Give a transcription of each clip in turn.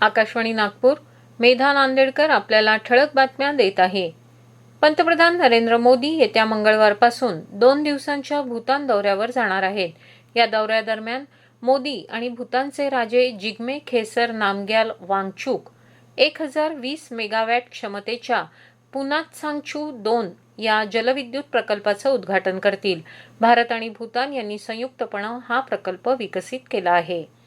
आकाशवाणी नागपूर. मेधा नांदेडकर आपल्याला ठळक बातम्या देत आहे. पंतप्रधान नरेंद्र मोदी येत्या मंगळवारपासून दोन दिवसांच्या भूतान दौऱ्यावर जाणार आहेत. या दौऱ्यादरम्यान मोदी आणि भूतानचे राजे जिग्मे खेसर नामग्याल वांगचूक एक हजार वीस मेगावॅट क्षमतेच्या पुनातसांगछू दोन या जलविद्युत प्रकल्पाचं उद्घाटन करतील. भारत आणि भूतान यांनी संयुक्तपणे हा प्रकल्प विकसित केला आहे.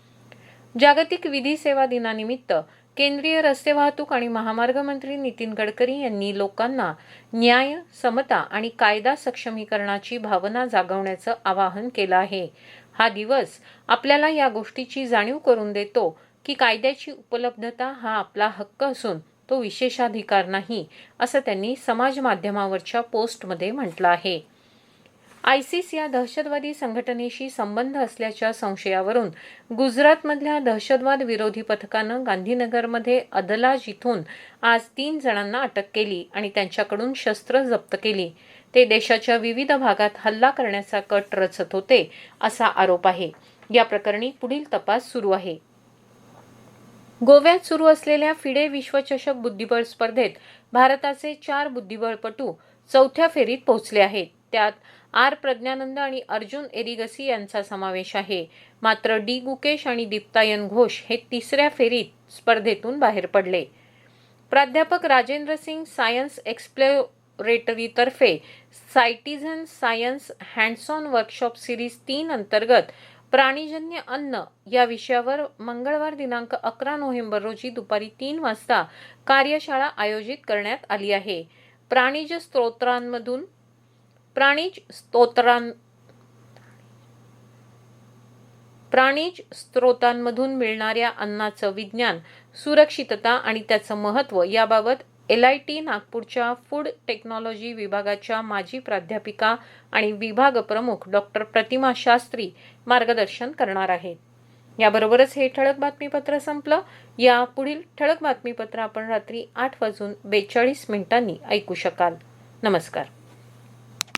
जागतिक विधी सेवा दिनानिमित्त केंद्रीय रस्ते वाहतूक आणि महामार्ग मंत्री नितीन गडकरी यांनी लोकांना न्याय समता आणि कायदा सक्षमीकरणाची भावना जागवण्याचं आवाहन केलं आहे. हा दिवस आपल्याला या गोष्टीची जाणीव करून देतो की कायद्याची उपलब्धता हा आपला हक्क असून तो विशेषाधिकार नाही असं त्यांनी समाज माध्यमावरच्या पोस्टमध्ये म्हटलं आहे. आयसिस या दहशतवादी संघटनेशी संबंध असल्याच्या संशयावरून गुजरातमधल्या दहशतवाद विरोधी पथकानं गांधीनगरमध्ये अदलाज इथून आज तीन जणांना अटक केली आणि त्यांच्याकडून शस्त्र जप्त केली. ते देशाच्या विविध भागात हल्ला करण्याचा कट रचत होते असा आरोप आहे. या प्रकरणी पुढील तपास सुरू आहे. गोव्यात सुरू असलेल्या फिडे विश्वचषक बुद्धिबळ स्पर्धेत भारताचे चार बुद्धिबळपटू चौथ्या फेरीत पोहोचले आहेत. त्यात आर प्रज्ञानंद आणि अर्जुन एरिगसी यांचा समावेश आहे. मात्र डी गुकेश आणि दीप्तायन घोष हे तिसऱ्या फेरीत स्पर्धेतून बाहेर पडले. प्राध्यापक Rajendra Singh science एक्सप्लोरेटरीतर्फे citizen science hands on workshop series तीन अंतर्गत प्राणीजन्य अन्न या विषयावर मंगळवार दिनांक अकरा नोव्हेंबर रोजी दुपारी तीन वाजता कार्यशाळा आयोजित करण्यात आली आहे. प्राणीज स्त्रोत्रांमधून प्राणीज स्तोत्रां प्राणीज स्त्रोतांमधून मिळणाऱ्या अन्नाचं विज्ञान सुरक्षितता आणि त्याचं महत्त्व याबाबत एल आय टी नागपूरच्या फूड टेक्नॉलॉजी विभागाच्या माजी प्राध्यापिका आणि विभाग प्रमुख डॉक्टर प्रतिमा शास्त्री मार्गदर्शन करणार आहेत. याबरोबरच हे ठळक बातमीपत्र संपलं. या पुढील ठळक बातमीपत्र आपण रात्री आठ वाजून बेचाळीस मिनिटांनी ऐकू शकाल. नमस्कार.